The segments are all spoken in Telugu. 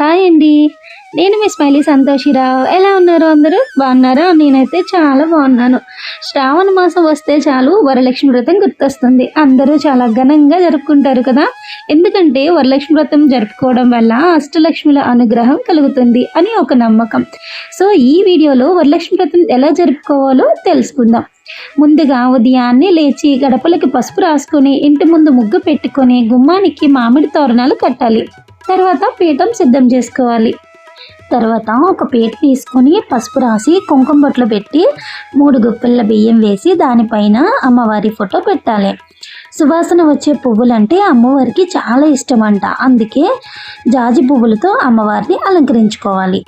హాయ్ అండి. నేను మీ స్మైలీ సంతోషిరావు. ఎలా ఉన్నారు అందరూ? బాగున్నారా? నేనైతే చాలా బాగున్నాను. శ్రావణ మాసం వస్తే చాలు వరలక్ష్మి వ్రతం గుర్తొస్తుంది. అందరూ చాలా ఘనంగా జరుపుకుంటారు కదా? ఎందుకంటే వరలక్ష్మి వ్రతం జరుపుకోవడం వల్ల అష్టలక్ష్మిల అనుగ్రహం కలుగుతుంది అని ఒక నమ్మకం. సో ఈ వీడియోలో వరలక్ష్మి వ్రతం ఎలా జరుపుకోవాలో తెలుసుకుందాం. ముందుగా ఉదయాన్నే లేచి గడపలకి పసుపు రాసుకొని ఇంటి ముందు ముగ్గు పెట్టుకొని గుమ్మానికి మామిడి తోరణాలు కట్టాలి. తర్వాత పీఠం సిద్ధం చేసుకోవాలి. తర్వాత ఒక పీట తీసుకొని పసుపు రాసి కుంకుమ బొట్లు పెట్టి మూడు గుప్పెళ్ళ బియ్యం వేసి దానిపైన అమ్మవారి ఫోటో పెట్టాలి. సువాసన వచ్చే పువ్వులంటే అమ్మవారికి చాలా ఇష్టం అంట అందుకే జాజి పువ్వులతో అమ్మవారిని అలంకరించుకోవాలి.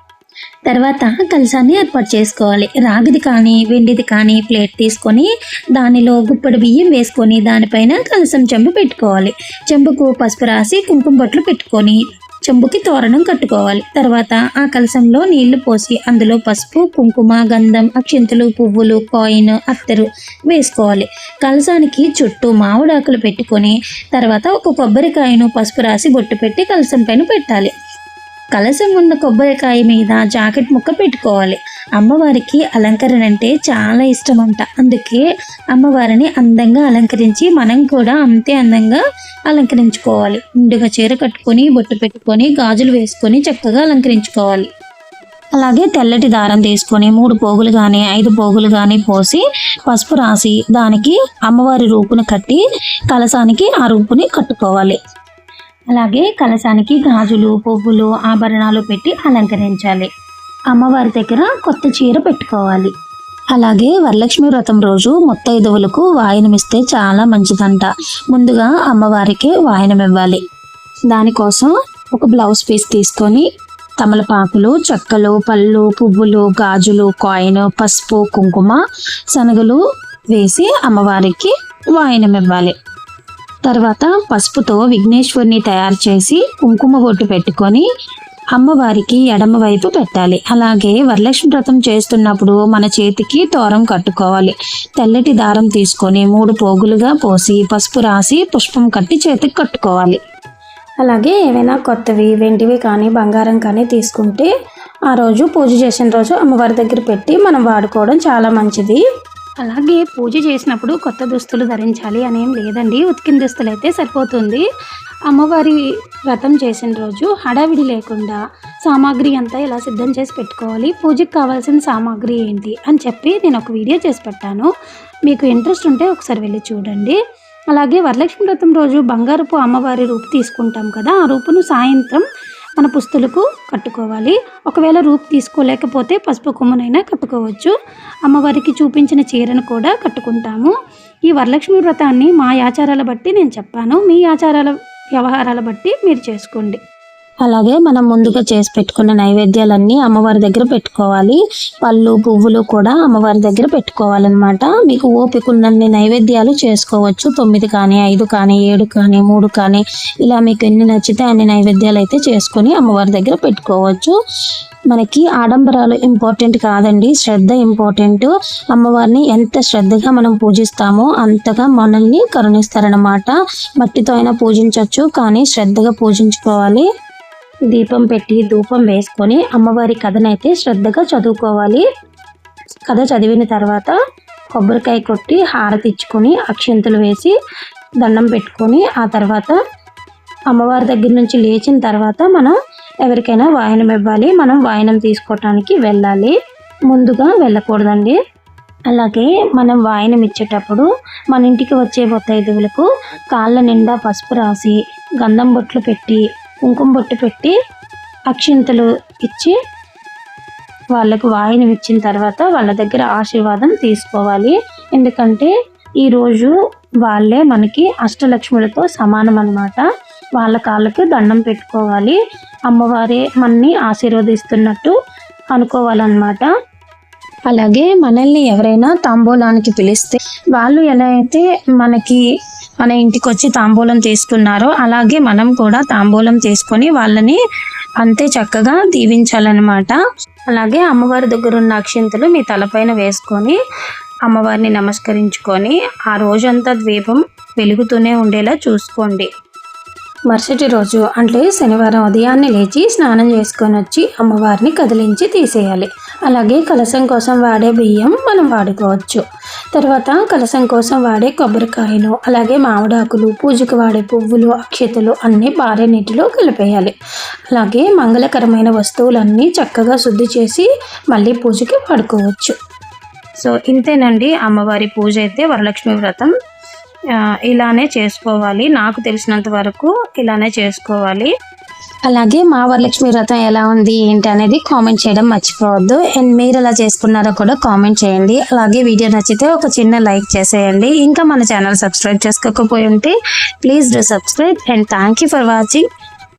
తర్వాత కలసాన్ని ఏర్పాటు చేసుకోవాలి. రాగిది కానీ వెండిది కానీ ప్లేట్ తీసుకొని దానిలో గుప్పడి బియ్యం వేసుకొని దానిపైన కలసం చెంబు పెట్టుకోవాలి. చెంబుకు పసుపు రాసి కుంకుమ బొట్లు పెట్టుకొని చెంబుకి తోరణం కట్టుకోవాలి. తర్వాత ఆ కలసంలో నీళ్ళు పోసి అందులో పసుపు కుంకుమ గంధం అక్షింతలు పువ్వులు కాయిన్ అత్తరు వేసుకోవాలి. కలసానికి చుట్టూ మామిడాకులు పెట్టుకొని తర్వాత ఒక కొబ్బరికాయను పసుపు రాసి బొట్టు పెట్టి కలసం పైన పెట్టాలి. కలసం ఉన్న కొబ్బరికాయ మీద జాకెట్ ముక్క పెట్టుకోవాలి. అమ్మవారికి అలంకరణ అంటే చాలా ఇష్టం అంట అందుకే అమ్మవారిని అందంగా అలంకరించి మనం కూడా అంతే అందంగా అలంకరించుకోవాలి. ముందుగా చీర కట్టుకొని బొట్టు పెట్టుకొని గాజులు వేసుకొని చక్కగా అలంకరించుకోవాలి. అలాగే తెల్లటి దారం తీసుకొని మూడు పోగులు కానీ ఐదు పోగులు కానీ పోసి పసుపు రాసి దానికి అమ్మవారి రూపును కట్టి కలసానికి ఆ రూపుని కట్టుకోవాలి. అలాగే కలశానికి గాజులు పువ్వులు ఆభరణాలు పెట్టి అలంకరించాలి. అమ్మవారి దగ్గర కొత్త చీర పెట్టుకోవాలి. అలాగే వరలక్ష్మి వ్రతం రోజు ముత్తైదువులకు వాయనమిస్తే చాలా మంచిదంట. ముందుగా అమ్మవారికి వాయనం ఇవ్వాలి దానికోసం ఒక బ్లౌజ్ పీస్ తీసుకొని తమలపాకులు చెక్కలు పళ్ళు పువ్వులు గాజులు కాయిన్ పసుపు కుంకుమ శనగలు వేసి అమ్మవారికి వాయనం ఇవ్వాలి తర్వాత పసుపుతో విఘ్నేశ్వరిని తయారు చేసి కుంకుమ బొట్టు పెట్టుకొని అమ్మవారికి ఎడమ వైపు పెట్టాలి. అలాగే వరలక్ష్మి వ్రతం చేస్తున్నప్పుడు మన చేతికి తోరం కట్టుకోవాలి. తెల్లటి దారం తీసుకొని మూడు పోగులుగా పోసి పసుపు రాసి పుష్పం కట్టి చేతికి కట్టుకోవాలి. అలాగే ఏవైనా కొత్తవి వెండివి కానీ బంగారం కానీ తీసుకుంటే ఆ రోజు పూజ చేసిన రోజు అమ్మవారి దగ్గర పెట్టి మనం వాడుకోవడం చాలా మంచిది. అలాగే పూజ చేసినప్పుడు కొత్త దుస్తులు ధరించాలి అనేం లేదండి. ఉతికిన దుస్తులు అయితే సరిపోతుంది. అమ్మవారి వ్రతం చేసిన రోజు హడావిడి లేకుండా సామాగ్రి అంతా ఇలా సిద్ధం చేసి పెట్టుకోవాలి. పూజకి కావాల్సిన సామాగ్రి ఏంటి అని చెప్పి నేను ఒక వీడియో చేసి పెట్టాను. మీకు ఇంట్రెస్ట్ ఉంటే ఒకసారి వెళ్ళి చూడండి. అలాగే వరలక్ష్మి వ్రతం రోజు బంగారపు అమ్మవారి రూపు తీసుకుంటాం కదా ఆ రూపును సాయంత్రం మన పుస్తులకు కట్టుకోవాలి. ఒకవేళ రూపు తీసుకోలేకపోతే పసుపు కొమ్మనైనా కట్టుకోవచ్చు. అమ్మవారికి చూపించిన చీరను కూడా కట్టుకుంటాము. ఈ వరలక్ష్మి వ్రతాన్ని మా ఆచారాల బట్టి నేను చెప్పాను. మీ ఆచారాల వ్యవహారాల బట్టి మీరు చేసుకోండి. అలాగే మనం ముందుగా చేసి పెట్టుకున్న నైవేద్యాలన్నీ అమ్మవారి దగ్గర పెట్టుకోవాలి. పళ్ళు పువ్వులు కూడా అమ్మవారి దగ్గర పెట్టుకోవాలన్నమాట. మీకు ఓపిక ఉన్నన్ని నైవేద్యాలు చేసుకోవచ్చు. తొమ్మిది కానీ ఐదు కానీ ఏడు కానీ మూడు కానీ. ఇలా మీకు ఎన్ని నచ్చితే అన్ని నైవేద్యాలు అయితే చేసుకొని అమ్మవారి దగ్గర పెట్టుకోవచ్చు. మనకి ఆడంబరాలు ఇంపార్టెంట్ కాదండి. శ్రద్ధ ఇంపార్టెంట్. అమ్మవారిని ఎంత శ్రద్ధగా మనం పూజిస్తామో అంతగా మనల్ని కరుణిస్తారనమాట మట్టితో అయినా పూజించవచ్చు కానీ శ్రద్ధగా పూజించుకోవాలి. దీపం పెట్టి ధూపం వేసుకొని అమ్మవారి కథనైతే శ్రద్ధగా చదువుకోవాలి. కథ చదివిన తర్వాత కొబ్బరికాయ కొట్టి హారతి ఇచ్చుకొని అక్షంతులు వేసి దండం పెట్టుకొని ఆ తర్వాత అమ్మవారి దగ్గర నుంచి లేచిన తర్వాత మనం ఎవరికైనా వాయనం ఇవ్వాలి. మనం వాయనం తీసుకోవటానికి వెళ్ళాలి. ముందుగా వెళ్ళకూడదండి. అలాగే మనం వాయనం ఇచ్చేటప్పుడు మన ఇంటికి వచ్చే బొత్తైదువులకు కాళ్ళ నిండా పసుపు రాసి గంధం బొట్లు పెట్టి కుంకుమ బొట్టు పెట్టి అక్షింతలు ఇచ్చి వాళ్ళకు వాయినం ఇచ్చిన తర్వాత వాళ్ళ దగ్గర ఆశీర్వాదం తీసుకోవాలి. ఎందుకంటే ఈరోజు వాళ్ళే మనకి అష్టలక్ష్ములతో సమానం అన్నమాట. వాళ్ళ కాళ్ళకి దండం పెట్టుకోవాలి. అమ్మవారే మనని ఆశీర్వదిస్తున్నట్టు అనుకోవాలన్నమాట. అలాగే మనల్ని ఎవరైనా తాంబూలానికి పిలిస్తే వాళ్ళు ఎలా అయితే మనకి మన ఇంటికి వచ్చి తాంబూలం తీసుకున్నారో అలాగే మనం కూడా తాంబూలం తీసుకొని వాళ్ళని అంతే చక్కగా దీవించాలన్నమాట. అలాగే అమ్మవారి దగ్గర ఉన్న అక్షింతలు మీ తలపైన వేసుకొని అమ్మవారిని నమస్కరించుకొని ఆ రోజంతా ద్వీపం వెలుగుతూనే ఉండేలా చూసుకోండి. మరుసటి రోజు అంటే శనివారం ఉదయాన్నే లేచి స్నానం చేసుకొని వచ్చి అమ్మవారిని కదిలించి తీసేయాలి. అలాగే కలసం కోసం వాడే బియ్యం మనం వాడుకోవచ్చు. తర్వాత కలసం కోసం వాడే కొబ్బరికాయలు అలాగే మామిడాకులు పూజకు వాడే పువ్వులు అక్షతలు అన్నీ పారే నీటిలో కలిపేయాలి. అలాగే మంగళకరమైన వస్తువులన్నీ చక్కగా శుద్ధి చేసి మళ్ళీ పూజకి వాడుకోవచ్చు. సో ఇంతేనండి అమ్మవారి పూజ అయితే వరలక్ష్మి వ్రతం. ఇలానే చేసుకోవాలి. నాకు తెలిసినంత వరకు ఇలానే చేసుకోవాలి. అలాగే మా వరలక్ష్మి వ్రతం ఎలా ఉంది ఏంటి అనేది కామెంట్ చేయడం మర్చిపోవద్దు. అండ్ మీరు ఎలా చేసుకున్నారో కూడా కామెంట్ చేయండి. అలాగే వీడియో నచ్చితే ఒక చిన్న లైక్ చేసేయండి. ఇంకా మన ఛానల్ సబ్స్క్రైబ్ చేసుకోకపోయి ఉంటే please do subscribe and thank you for watching